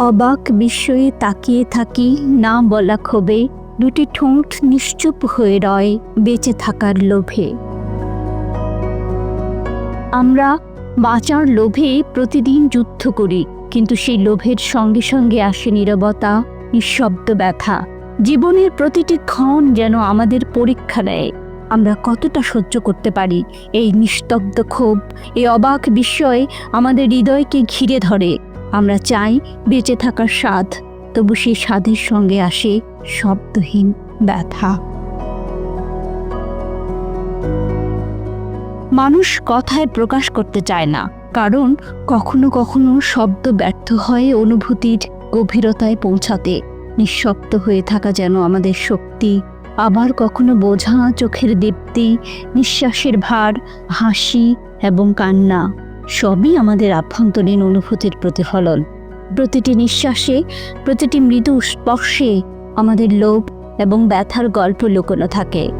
অবাক বিস্ময়ে তাকিয়ে থাকি, না বলা ক্ষোভে, দুটি ঠোঁট নিশ্চুপ হয়ে রয় বেঁচে থাকার লোভে। আমরা বাঁচার লোভে প্রতিদিন যুদ্ধ করি, কিন্তু সেই লোভের সঙ্গে সঙ্গে আসে নীরবতা, নিঃশব্দ ব্যথা। জীবনের প্রতিটি ক্ষণ যেন আমাদের পরীক্ষা নেয়। আমরা কতটা সহ্য করতে পারি? এই নিস্তব্ধ ক্ষোভ, এই অবাক বিস্ময় আমাদের হৃদয়কে ঘিরে ধরে। আমরা চাই বেঁচে থাকার স্বাদ, তবু সেই স্বাদের সঙ্গে আসে শব্দহীন ব্যথা। মানুষ কথায় প্রকাশ করতে চায় না, কারণ কখনো কখনো শব্দ ব্যর্থ হয় অনুভূতির গভীরতায় পৌঁছাতে নিঃশব্দ হয়ে থাকা যেন আমাদের শক্তি, আবার কখনো বোঝা চোখের দীপ্তি, নিঃশ্বাসের ভার, হাসি এবং কান্না। সবই আমাদের আভ্যন্তরীণ অনুভূতির প্রতিফলন। প্রতিটি নিঃশ্বাসে, প্রতিটি মৃদু স্পর্শে আমাদের লোভ এবং ব্যথার গল্প লুকোনো থাকে।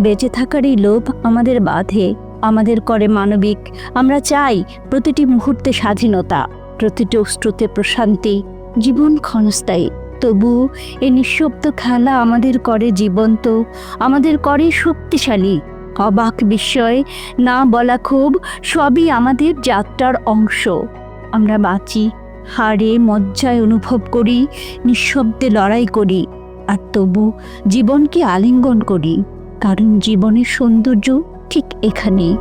বেঁচে থাকার এই লোভ আমাদের বাঁধে, আমাদের করে মানবিক। আমরা চাই প্রতিটি মুহূর্তে স্বাধীনতা, প্রতিটি অশ্রুতে প্রশান্তি, জীবন ক্ষণস্থায়ী। তবু এই নিঃশব্দ খেলা আমাদের করে জীবন্ত, আমাদের করে শক্তিশালী। অবাক বিস্ময়, না বলা খুব সবই আমাদের যাত্রার অংশ। আমরা বাঁচি, হারে মজ্জায় অনুভব করি, নিঃশব্দে লড়াই করি, আর তবু জীবনকে আলিঙ্গন করি, কারণ জীবনের সৌন্দর্য ঠিক এখানেই।